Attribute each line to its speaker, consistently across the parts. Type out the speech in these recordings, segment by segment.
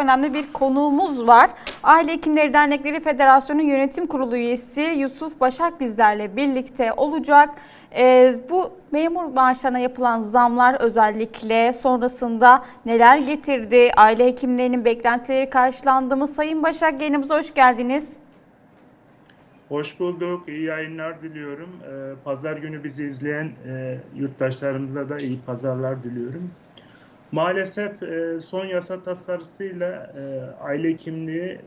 Speaker 1: önemli bir konuğumuz var. Aile Hekimleri Dernekleri Federasyonu Yönetim Kurulu üyesi Yusuf Başak bizlerle birlikte olacak. Ee, bu memur maaşlarına yapılan zamlar özellikle sonrasında neler getirdi? Aile hekimlerinin beklentileri karşılandı mı? Sayın Başak yayınımıza hoş geldiniz.
Speaker 2: Hoş bulduk. İyi yayınlar diliyorum. Ee, Pazar günü bizi izleyen e, yurttaşlarımıza da iyi pazarlar diliyorum. Maalesef e, son yasa tasarısıyla e, aile kimliği e,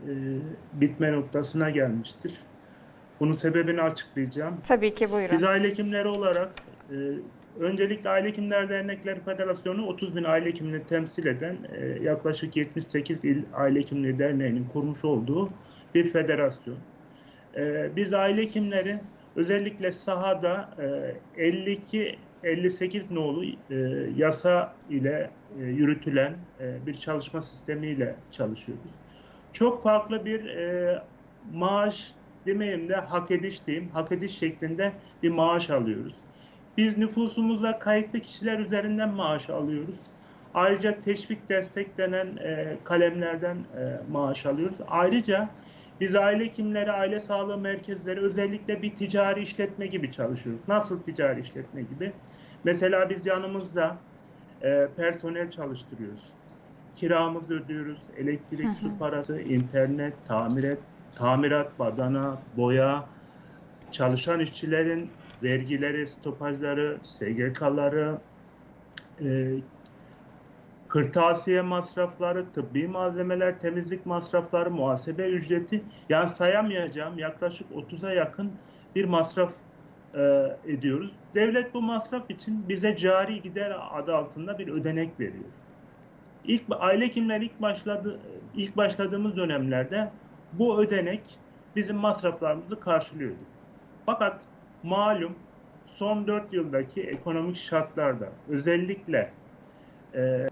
Speaker 2: bitme noktasına gelmiştir. Bunun sebebini açıklayacağım.
Speaker 1: Tabii ki buyurun.
Speaker 2: Biz aile hekimleri olarak e, öncelikle Aile Hekimler Dernekleri Federasyonu 30 bin aile hekimini temsil eden e, yaklaşık 78 il aile hekimliği derneğinin kurmuş olduğu bir federasyon. E, biz aile hekimleri özellikle sahada e, 52-58 nolu e, yasa ile e, yürütülen e, bir çalışma sistemiyle çalışıyoruz. Çok farklı bir maaş demeyeyim de hak ediş diyeyim, hak ediş şeklinde bir maaş alıyoruz. Biz nüfusumuza kayıtlı kişiler üzerinden maaş alıyoruz. Ayrıca teşvik destek denen e, kalemlerden e, maaş alıyoruz. Ayrıca biz aile hekimleri, aile sağlığı merkezleri özellikle bir ticari işletme gibi çalışıyoruz. Nasıl ticari işletme gibi? Mesela biz yanımızda e, personel çalıştırıyoruz. Kiramızı ödüyoruz, elektrik, su parası, internet, tamirat, tamirat, badana, boya, çalışan işçilerin vergileri, stopajları, SGK'ları, e, kırtasiye masrafları, tıbbi malzemeler, temizlik masrafları, muhasebe ücreti yani sayamayacağım yaklaşık 30'a yakın bir masraf e, ediyoruz. Devlet bu masraf için bize cari gider adı altında bir ödenek veriyor. İlk aile hekimleri ilk başladı ilk başladığımız dönemlerde bu ödenek bizim masraflarımızı karşılıyordu. Fakat malum son 4 yıldaki ekonomik şartlarda özellikle e,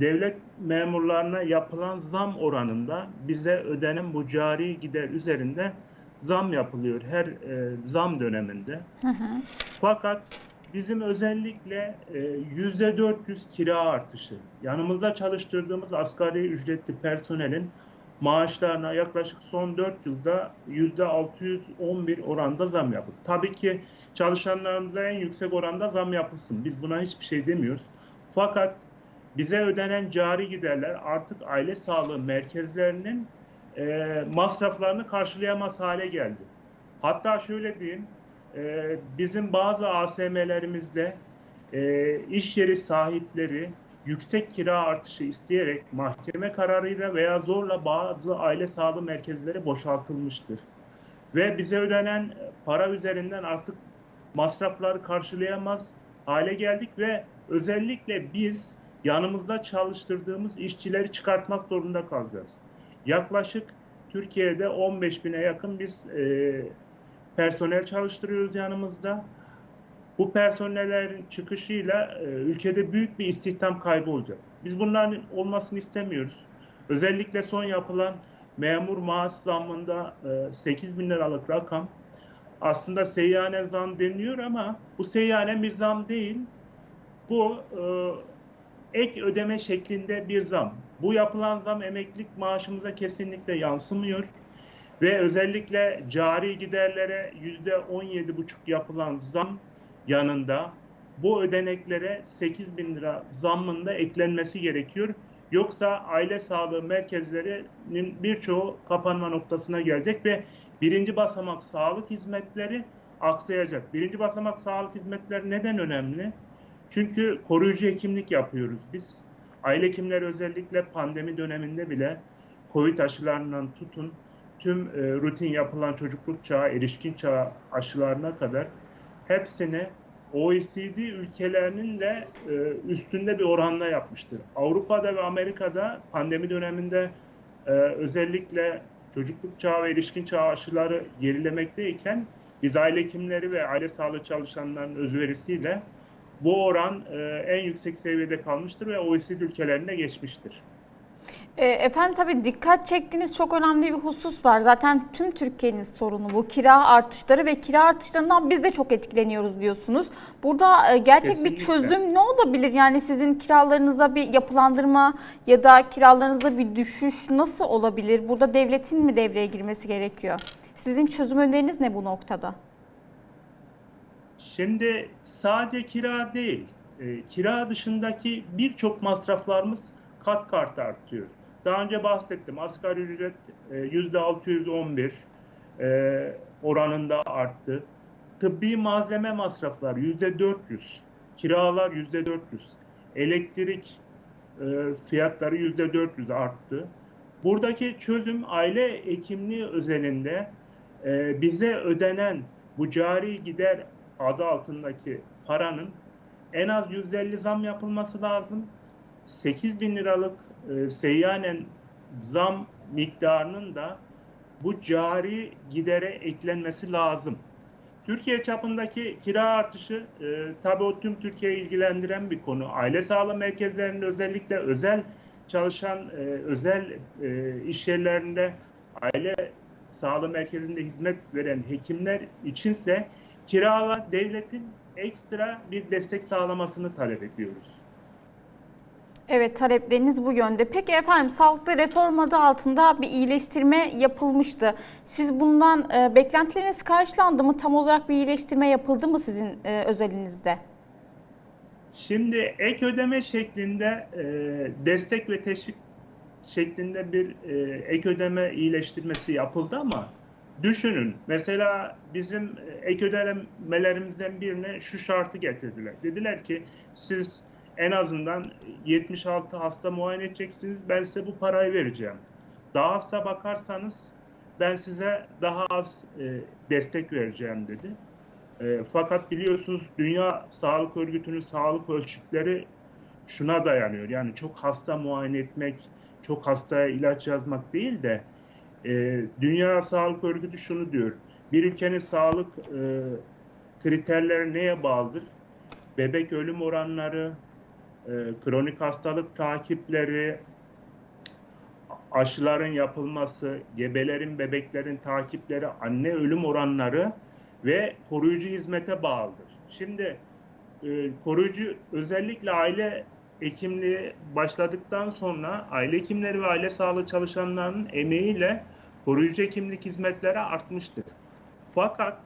Speaker 2: devlet memurlarına yapılan zam oranında bize ödenen bu cari gider üzerinde zam yapılıyor her e, zam döneminde.
Speaker 1: Hı hı.
Speaker 2: Fakat bizim özellikle e, yüzde 400 kira artışı, yanımızda çalıştırdığımız asgari ücretli personelin maaşlarına yaklaşık son 4 yılda yüzde 611 oranda zam yapıldı. Tabii ki çalışanlarımıza en yüksek oranda zam yapılsın. Biz buna hiçbir şey demiyoruz. Fakat bize ödenen cari giderler artık aile sağlığı merkezlerinin e, masraflarını karşılayamaz hale geldi. Hatta şöyle diyeyim, e, bizim bazı ASM'lerimizde e, iş yeri sahipleri yüksek kira artışı isteyerek mahkeme kararıyla veya zorla bazı aile sağlığı merkezleri boşaltılmıştır. Ve bize ödenen para üzerinden artık masrafları karşılayamaz hale geldik ve özellikle biz yanımızda çalıştırdığımız işçileri çıkartmak zorunda kalacağız. Yaklaşık Türkiye'de 15 bine yakın biz e, personel çalıştırıyoruz yanımızda. Bu personellerin çıkışıyla e, ülkede büyük bir istihdam kaybı olacak. Biz bunların olmasını istemiyoruz. Özellikle son yapılan memur maaş zammında e, 8 bin liralık rakam aslında seyyane zam deniliyor ama bu seyyane bir zam değil. Bu e, ek ödeme şeklinde bir zam. Bu yapılan zam emeklilik maaşımıza kesinlikle yansımıyor. Ve özellikle cari giderlere yüzde 17,5 yapılan zam yanında bu ödeneklere 8 bin lira zammında eklenmesi gerekiyor. Yoksa aile sağlığı merkezlerinin birçoğu kapanma noktasına gelecek ve birinci basamak sağlık hizmetleri aksayacak. Birinci basamak sağlık hizmetleri neden önemli? Çünkü koruyucu hekimlik yapıyoruz biz. Aile hekimleri özellikle pandemi döneminde bile COVID aşılarından tutun tüm e, rutin yapılan çocukluk çağı, erişkin çağı aşılarına kadar hepsini OECD ülkelerinin de e, üstünde bir oranla yapmıştır. Avrupa'da ve Amerika'da pandemi döneminde e, özellikle çocukluk çağı ve erişkin çağı aşıları gerilemekteyken biz aile hekimleri ve aile sağlığı çalışanlarının özverisiyle bu oran e, en yüksek seviyede kalmıştır ve OECD ülkelerine geçmiştir.
Speaker 1: E, Efendim tabii dikkat çektiğiniz çok önemli bir husus var. Zaten tüm Türkiye'nin sorunu bu kira artışları ve kira artışlarından biz de çok etkileniyoruz diyorsunuz. Burada e, gerçek bir
Speaker 2: Kesinlikle.
Speaker 1: çözüm ne olabilir? Yani sizin kiralarınıza bir yapılandırma ya da kiralarınıza bir düşüş nasıl olabilir? Burada devletin mi devreye girmesi gerekiyor? Sizin çözüm öneriniz ne bu noktada?
Speaker 2: Şimdi sadece kira değil, e, kira dışındaki birçok masraflarımız kat kat artıyor. Daha önce bahsettim, asgari ücret e, %611 e, oranında arttı. Tıbbi malzeme masrafları %400, kiralar %400, elektrik e, fiyatları %400 arttı. Buradaki çözüm aile hekimliği özelinde e, bize ödenen bu cari gider adı altındaki paranın en az %50 zam yapılması lazım. 8 bin liralık e, seyyanen zam miktarının da bu cari gidere eklenmesi lazım. Türkiye çapındaki kira artışı e, tabii o tüm Türkiye'yi ilgilendiren bir konu. Aile sağlığı merkezlerinde özellikle özel çalışan e, özel e, iş yerlerinde aile sağlığı merkezinde hizmet veren hekimler içinse kiralar devletin ekstra bir destek sağlamasını talep ediyoruz.
Speaker 1: Evet talepleriniz bu yönde. Peki efendim sağlıklı reform adı altında bir iyileştirme yapılmıştı. Siz bundan e, beklentileriniz karşılandı mı? Tam olarak bir iyileştirme yapıldı mı sizin e, özelinizde?
Speaker 2: Şimdi ek ödeme şeklinde e, destek ve teşvik şeklinde bir e, ek ödeme iyileştirmesi yapıldı ama düşünün mesela bizim e, ek ödemelerimizden birine şu şartı getirdiler. Dediler ki siz en azından 76 hasta muayene edeceksiniz ben size bu parayı vereceğim. Daha hasta bakarsanız ben size daha az e, destek vereceğim dedi. E, fakat biliyorsunuz Dünya Sağlık Örgütü'nün sağlık ölçütleri şuna dayanıyor. Yani çok hasta muayene etmek, çok hastaya ilaç yazmak değil de e, Dünya Sağlık Örgütü şunu diyor. Bir ülkenin sağlık e, kriterleri neye bağlıdır? Bebek ölüm oranları, e, kronik hastalık takipleri, aşıların yapılması, gebelerin, bebeklerin takipleri, anne ölüm oranları ve koruyucu hizmete bağlıdır. Şimdi e, koruyucu özellikle aile hekimliği başladıktan sonra aile hekimleri ve aile sağlığı çalışanlarının emeğiyle koruyucu hekimlik hizmetleri artmıştır. Fakat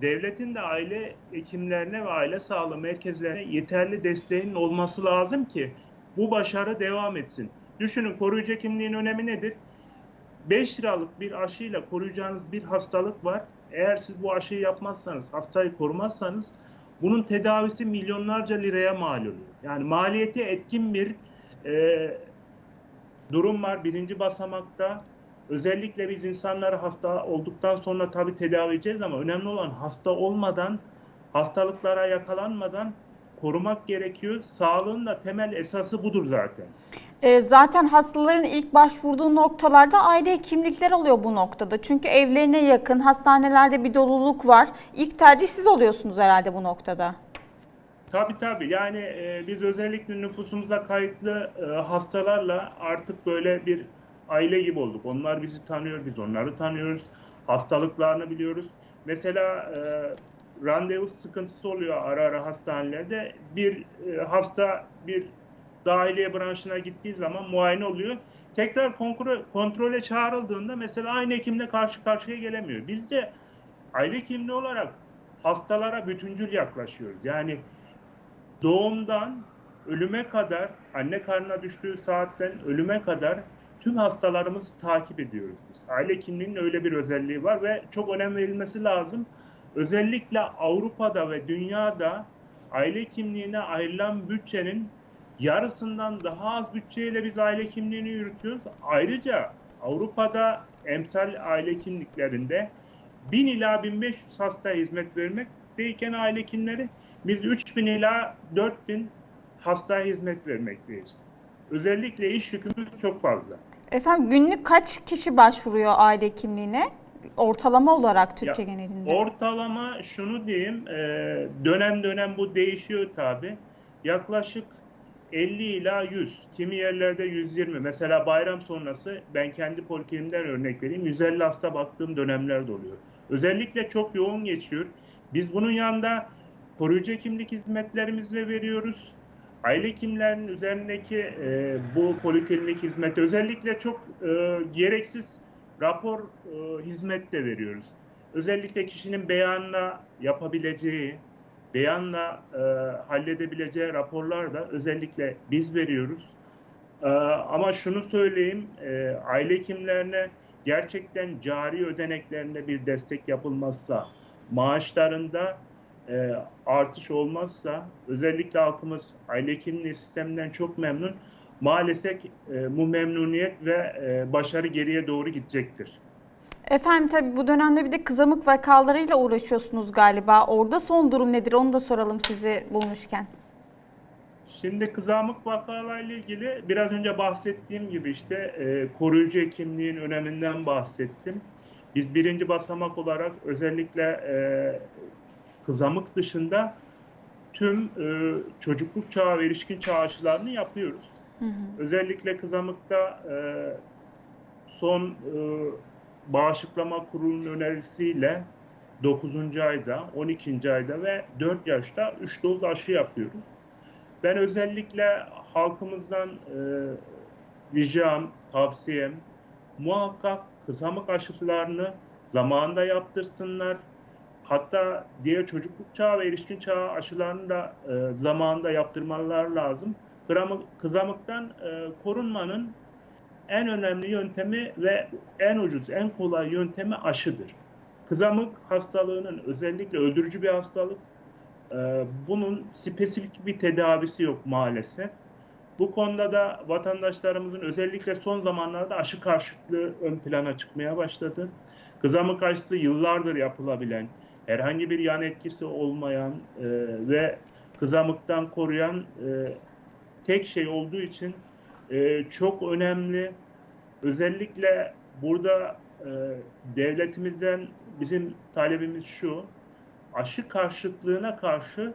Speaker 2: devletin de aile hekimlerine ve aile sağlığı merkezlerine yeterli desteğinin olması lazım ki bu başarı devam etsin. Düşünün koruyucu hekimliğin önemi nedir? 5 liralık bir aşıyla koruyacağınız bir hastalık var. Eğer siz bu aşıyı yapmazsanız, hastayı korumazsanız bunun tedavisi milyonlarca liraya mal oluyor. Yani maliyeti etkin bir e, durum var birinci basamakta. Özellikle biz insanları hasta olduktan sonra tabii tedavi edeceğiz ama önemli olan hasta olmadan, hastalıklara yakalanmadan korumak gerekiyor. Sağlığın da temel esası budur zaten.
Speaker 1: E, zaten hastaların ilk başvurduğu noktalarda aile hekimlikler oluyor bu noktada. Çünkü evlerine yakın, hastanelerde bir doluluk var. İlk tercih siz oluyorsunuz herhalde bu noktada.
Speaker 2: Tabii tabii. Yani e, biz özellikle nüfusumuza kayıtlı e, hastalarla artık böyle bir aile gibi olduk. Onlar bizi tanıyor, biz onları tanıyoruz. Hastalıklarını biliyoruz. Mesela e, randevu sıkıntısı oluyor ara ara hastanelerde. Bir e, hasta bir dahiliye branşına gittiği zaman muayene oluyor. Tekrar kontrol, kontrole çağrıldığında mesela aynı hekimle karşı karşıya gelemiyor. Biz de aile hekimliği olarak hastalara bütüncül yaklaşıyoruz. Yani doğumdan ölüme kadar, anne karnına düştüğü saatten ölüme kadar tüm hastalarımızı takip ediyoruz biz. Aile hekimliğinin öyle bir özelliği var ve çok önem verilmesi lazım. Özellikle Avrupa'da ve dünyada aile hekimliğine ayrılan bütçenin yarısından daha az bütçeyle biz aile hekimliğini yürütüyoruz. Ayrıca Avrupa'da emsal aile hekimliklerinde 1000 ila 1500 hastaya hizmet vermekteyken aile hekimleri biz 3000 ila 4000 hastaya hizmet vermekteyiz. Özellikle iş yükümüz çok fazla.
Speaker 1: Efendim günlük kaç kişi başvuruyor aile hekimliğine? Ortalama olarak Türkiye
Speaker 2: Ya,
Speaker 1: genelinde.
Speaker 2: Ortalama şunu diyeyim, e, dönem dönem bu değişiyor tabi. Yaklaşık 50 ila 100, kimi yerlerde 120. Mesela bayram sonrası ben kendi poliklinimden örnek vereyim. 150 hasta baktığım dönemler de oluyor. Özellikle çok yoğun geçiyor. Biz bunun yanında koruyucu hekimlik hizmetlerimizi veriyoruz. Aile hekimlerinin üzerindeki e, bu poliklinik hizmeti özellikle çok e, gereksiz rapor e, hizmet de veriyoruz. Özellikle kişinin beyanla yapabileceği, beyanla e, halledebileceği raporlar da özellikle biz veriyoruz. E, ama şunu söyleyeyim, e, aile hekimlerine gerçekten cari ödeneklerinde bir destek yapılmazsa, maaşlarında e, artış olmazsa, özellikle halkımız aile hekimliği sisteminden çok memnun, maalesef e, bu memnuniyet ve e, başarı geriye doğru gidecektir.
Speaker 1: Efendim tabii bu dönemde bir de kızamık vakalarıyla uğraşıyorsunuz galiba. Orada son durum nedir onu da soralım sizi bulmuşken.
Speaker 2: Şimdi kızamık vakalarıyla ilgili biraz önce bahsettiğim gibi işte e, koruyucu hekimliğin öneminden bahsettim. Biz birinci basamak olarak özellikle e, kızamık dışında tüm e, çocukluk çağı ve erişkin çağ aşılarını yapıyoruz.
Speaker 1: Hı hı.
Speaker 2: Özellikle kızamıkta e, son e, bağışıklama kurulunun önerisiyle 9. ayda, 12. ayda ve 4 yaşta 3 doz aşı yapıyoruz. Ben özellikle halkımızdan e, ricam, tavsiyem muhakkak kızamık aşılarını zamanında yaptırsınlar. Hatta diğer çocukluk çağı ve erişkin çağı aşılarını da e, zamanında yaptırmalar lazım. Kıramık, kızamıktan e, korunmanın en önemli yöntemi ve en ucuz, en kolay yöntemi aşıdır. Kızamık hastalığının özellikle öldürücü bir hastalık. Ee, bunun spesifik bir tedavisi yok maalesef. Bu konuda da vatandaşlarımızın özellikle son zamanlarda aşı karşıtlığı ön plana çıkmaya başladı. Kızamık aşısı yıllardır yapılabilen, herhangi bir yan etkisi olmayan e, ve kızamıktan koruyan e, tek şey olduğu için e, çok önemli. Özellikle burada e, devletimizden bizim talebimiz şu, aşı karşıtlığına karşı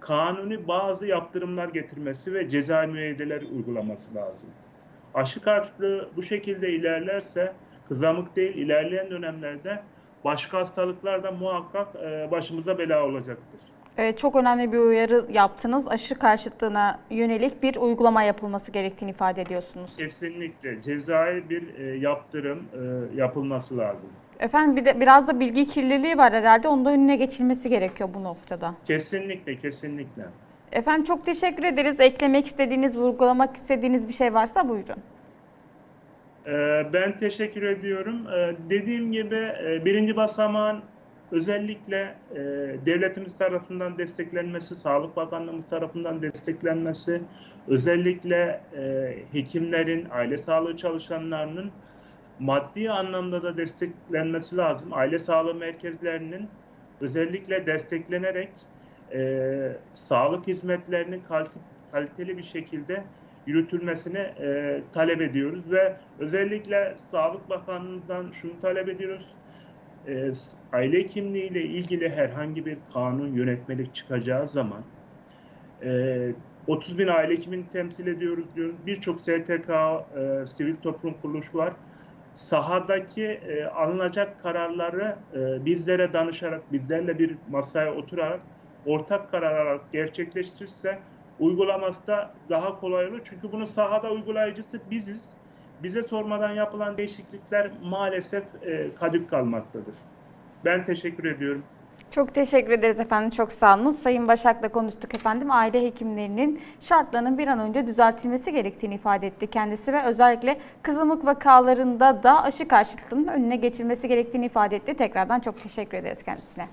Speaker 2: kanuni bazı yaptırımlar getirmesi ve ceza müeyyideler uygulaması lazım. Aşı karşıtlığı bu şekilde ilerlerse kızamık değil ilerleyen dönemlerde başka hastalıklar da muhakkak e, başımıza bela olacaktır.
Speaker 1: Ee, çok önemli bir uyarı yaptınız. Aşı karşıtlığına yönelik bir uygulama yapılması gerektiğini ifade ediyorsunuz.
Speaker 2: Kesinlikle cezai bir e, yaptırım e, yapılması lazım.
Speaker 1: Efendim bir de biraz da bilgi kirliliği var herhalde. Onun da önüne geçilmesi gerekiyor bu noktada.
Speaker 2: Kesinlikle, kesinlikle.
Speaker 1: Efendim çok teşekkür ederiz. Eklemek istediğiniz, vurgulamak istediğiniz bir şey varsa buyurun.
Speaker 2: Ee, Ben teşekkür ediyorum. Ee, Dediğim gibi e, birinci basamağın özellikle e, devletimiz tarafından desteklenmesi, Sağlık Bakanlığımız tarafından desteklenmesi, özellikle e, hekimlerin, aile sağlığı çalışanlarının maddi anlamda da desteklenmesi lazım. Aile sağlığı merkezlerinin özellikle desteklenerek sağlık hizmetlerinin kalite- kaliteli bir şekilde yürütülmesini e, talep ediyoruz ve özellikle Sağlık Bakanlığı'ndan şunu talep ediyoruz. E, aile hekimliği ile ilgili herhangi bir kanun, yönetmelik çıkacağı zaman e, 30 bin aile hekimini temsil ediyoruz diyoruz. Birçok STK, e, sivil toplum kuruluşu var. Sahadaki e, alınacak kararları e, bizlere danışarak, bizlerle bir masaya oturarak ortak karar alarak gerçekleştirirse uygulaması da daha kolay olur. Çünkü bunun sahada uygulayıcısı biziz. Bize sormadan yapılan değişiklikler maalesef e, kadük kalmaktadır. Ben teşekkür ediyorum.
Speaker 1: Çok teşekkür ederiz efendim. Çok sağ olun. Sayın Başak'la konuştuk efendim. Aile hekimlerinin şartlarının bir an önce düzeltilmesi gerektiğini ifade etti kendisi ve özellikle kızamık vakalarında da aşı karşıtlığının önüne geçilmesi gerektiğini ifade etti. Tekrardan çok teşekkür ederiz kendisine.